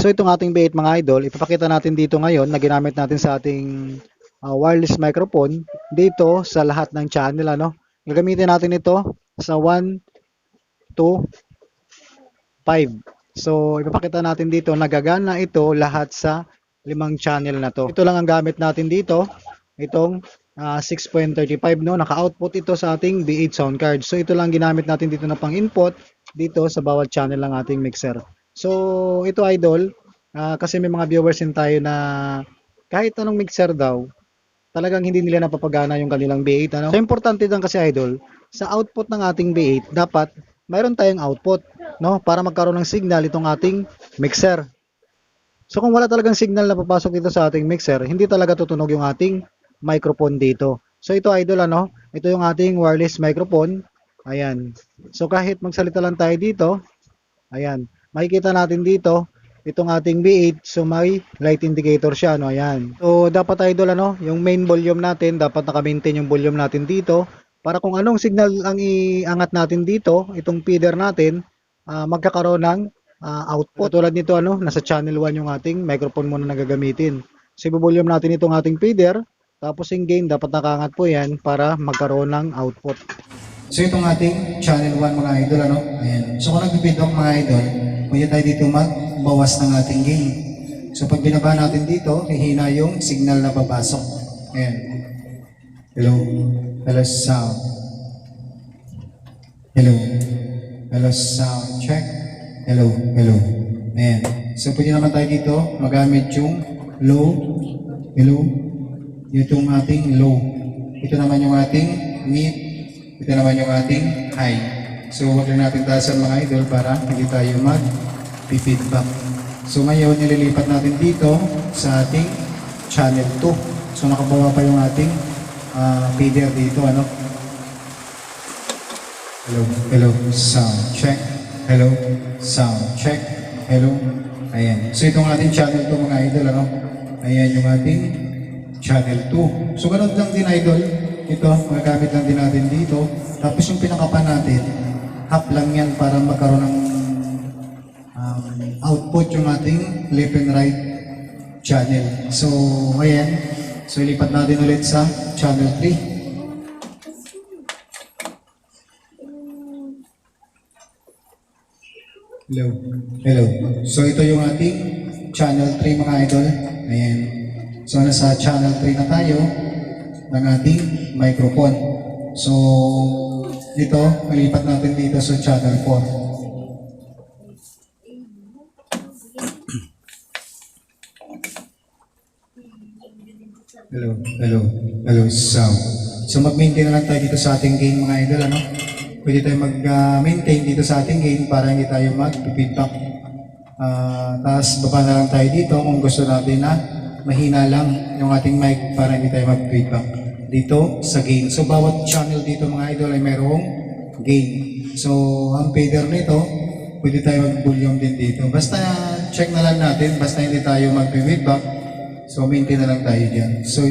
So itong ating B8 mga idol, ipapakita natin dito ngayon na ginamit natin sa ating ah, wireless microphone dito sa lahat ng channel ano. Gagamitin natin ito sa 1 2 5. So ipapakita natin dito na gagana ito lahat sa limang channel na to. Ito lang ang gamit natin dito. Itong ah, 6.35 no, naka-output ito sa ating B8 sound card. So ito lang ginamit natin dito na pang-input dito sa bawat channel ng ating mixer. So ito idol, ah, kasi may mga viewers din tayo na kahit anong mixer daw, talagang hindi nila napapagana yung kanilang B8 ano. So importante din kasi idol, sa output ng ating B8 dapat mayroon tayong output no para magkaroon ng signal itong ating mixer. So kung wala talagang signal na papasok dito sa ating mixer, hindi talaga tutunog yung ating microphone dito. So ito idol ano, ito yung ating wireless microphone. Ayan. So kahit magsalita lang tayo dito, ayan, makikita natin dito itong ating B8 so may light indicator siya no? Ayan. So dapat idol ano yung main volume natin dapat naka-maintain yung volume natin dito. Para kung anong signal ang iangat natin dito itong feeder natin ah, magkakaroon ng ah, output. Tulad nito ano nasa channel 1 yung ating microphone muna na gagamitin. So i-volume natin itong ating feeder tapos yung gain dapat nakaangat po yan para magkaroon ng output. So itong ating channel 1 mga idol, ano? Ayan. So kung nag-feedback mga idol, pwede tayo dito magbawas ng ating gain. So pag binaba natin dito, hihina yung signal na babasok. Ayan. Hello. Hello sound. Hello. Hello sound. Check. Hello. Hello. Ayan. So pwede naman tayo dito magamit yung low. Hello. Itong ating low. Ito naman yung ating mid. Ito naman yung ating high. So, huwag lang natin taasan mga idol para hindi tayo mag-feedback. So, ngayon, nililipat natin dito sa ating channel 2. So, nakabawa pa yung ating feeder dito, ano? Hello, hello, sound check. Hello, sound check. Hello, ayan. So, itong ating channel 2 mga idol, ano? Ayan yung ating channel 2. So, ganun lang din idol. Ito, magagamit lang din natin dito. Tapos yung pinakapan natin, half lang yan para magkaroon ng um, output yung ating left and right channel. So, ayan. So, ilipat natin ulit sa channel 3. Hello. Hello. So, ito yung ating channel 3 mga idol. Ayan. So, nasa channel 3 na tayo ng ating microphone. So, ito, malipat natin dito sa channel 4. Hello, hello, hello, sound. So mag-maintain na lang tayo dito sa ating gain mga idol, ano? Pwede tayo mag-maintain dito sa ating gain para hindi tayo mag-feedback. Ah, tapos baba na lang tayo dito kung gusto natin na mahina lang yung ating mic para hindi tayo mag-feedback dito sa gain. So bawat channel dito mga idol ay mayroong gain. So ang fader nito, pwede tayo mag-volume din dito. Basta check na lang natin, basta hindi tayo mag-feedback. So maintain na lang tayo dyan. So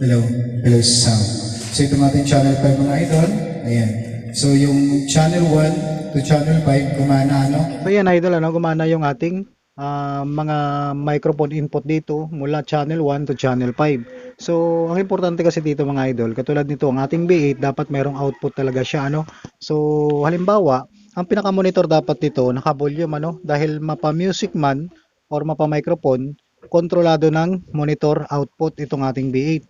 Hello, hello sound. So ito natin channel 5 mga idol. Ayan. So yung channel 1 to channel 5 kumana ano? So yan idol, ano, gumana yung ating ah, mga microphone input dito mula channel 1 to channel 5. So ang importante kasi dito mga idol, katulad nito ang ating B8 dapat merong output talaga siya ano. So halimbawa, ang pinaka-monitor dapat dito naka-volume ano dahil mapa-music man or mapa-microphone, kontrolado ng monitor output itong ating B8.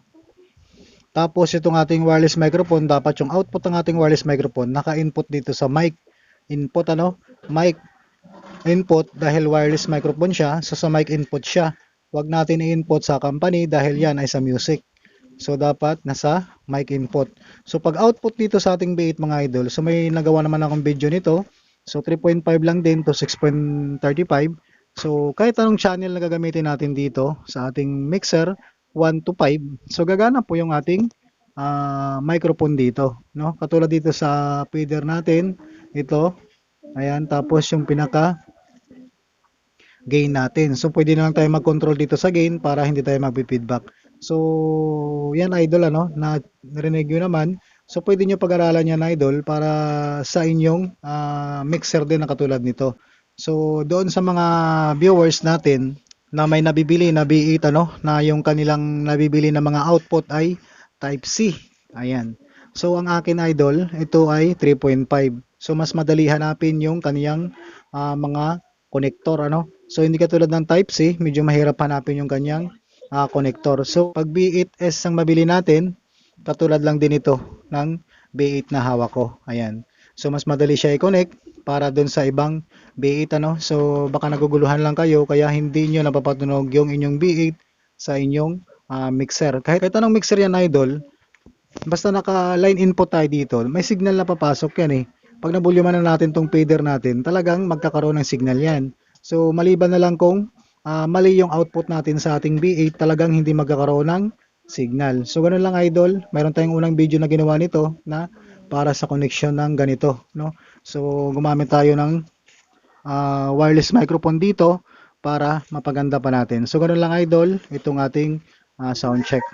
Tapos itong ating wireless microphone, dapat yung output ng ating wireless microphone naka-input dito sa mic. Input ano? Mic input dahil wireless microphone siya, so sa mic input siya. Huwag natin i-input sa company dahil yan ay sa music. So dapat nasa mic input. So pag output dito sa ating B8 mga idol, so may nagawa naman akong video nito. So 3.5 lang din to 6.35. So kahit anong channel na gagamitin natin dito sa ating mixer, 1 to 5. So gagana po yung ating ah, microphone dito, no? Katulad dito sa feeder natin, ito. Ayan, tapos yung pinaka gain natin. So pwede na lang tayo mag-control dito sa gain para hindi tayo magbe-feedback. So, yan idol ano, na narinig nyo naman. So, pwede nyo pag-aralan yan idol para sa inyong ah, mixer din na katulad nito. So, doon sa mga viewers natin na may nabibili na B8 ano, na yung kanilang nabibili na mga output ay Type C. Ayan. So, ang akin idol, ito ay 3.5. So, mas madali hanapin yung kaniyang ah, mga connector ano. So, hindi katulad ng Type C, medyo mahirap hanapin yung kanyang ah, connector. So, pag B8S ang mabili natin, katulad lang din ito ng B8 na hawak ko. Ayan. So, mas madali siya i-connect para dun sa ibang B8 ano. So, baka naguguluhan lang kayo kaya hindi nyo napapatunog yung inyong B8 sa inyong ah, mixer. Kahit, kahit anong mixer yan idol, basta naka line input tayo dito, may signal na papasok yan eh. Pag nabulyuman na natin tong fader natin, talagang magkakaroon ng signal yan. So, maliban na lang kung ah, mali yung output natin sa ating B8, talagang hindi magkakaroon ng signal. So, ganun lang idol. Mayroon tayong unang video na ginawa nito na para sa connection ng ganito. No? So, gumamit tayo ng ah, wireless microphone dito para mapaganda pa natin. So, ganun lang idol. Itong ating ah, sound check.